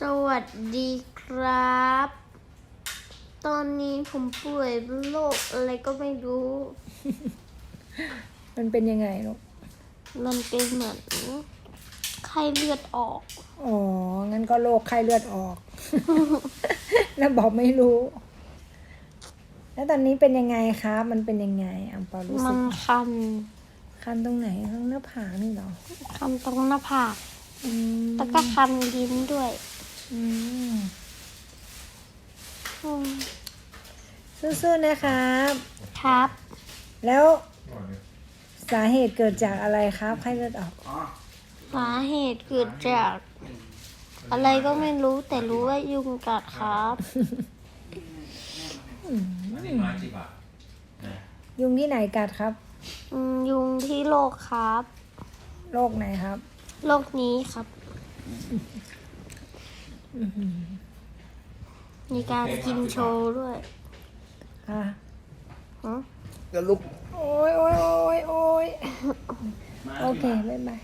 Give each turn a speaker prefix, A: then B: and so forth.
A: สวัสดีครับ ตอนนี้ผมป่วยเป็นโรคอะไรก็ไม่รู้
B: มันเป็นยังไงลูก
A: มันเป็นเหมือนไข้เลือดออก
B: อ๋อ งั้นก็โรคไข้เลือดออก แล้วบอกไม่รู้ แล้วตอนนี้เป็นยังไงครับ มันเป็นยังไงอัมเปารู้สึ
A: มั
B: ก
A: นคัน
B: คันตรงไหนข้างหน้าผากนี่เหรอ
A: คันตรงหน้าผาก
B: อืม
A: แล้วก็คันลิ้นด้วย
B: อืม
A: อืม
B: สู้ๆนะครับ
A: ครับ
B: แล้วสาเหตุเกิดจากอะไรครับไข้เลือดออก
A: สาเหตุเกิดจาก อะไรก็ไม่รู้แต่รู้ว่ายุงกัดครับ
C: อันนี้มากี่บาทนะ
B: ยุงที่ไหนกัดครับ
A: อืมยุงที่โลกครับ
B: โรคไหนครับ
A: โลกนี้ครับ มีการกินโชว์ด้วย
B: อะ
A: ฮะ
B: เดี๋ยวลุก โอ้ยโอ้ยโอ้ยโอ้ย
C: มา
B: โอเค
C: กี่บาท
B: บ๊ายบาย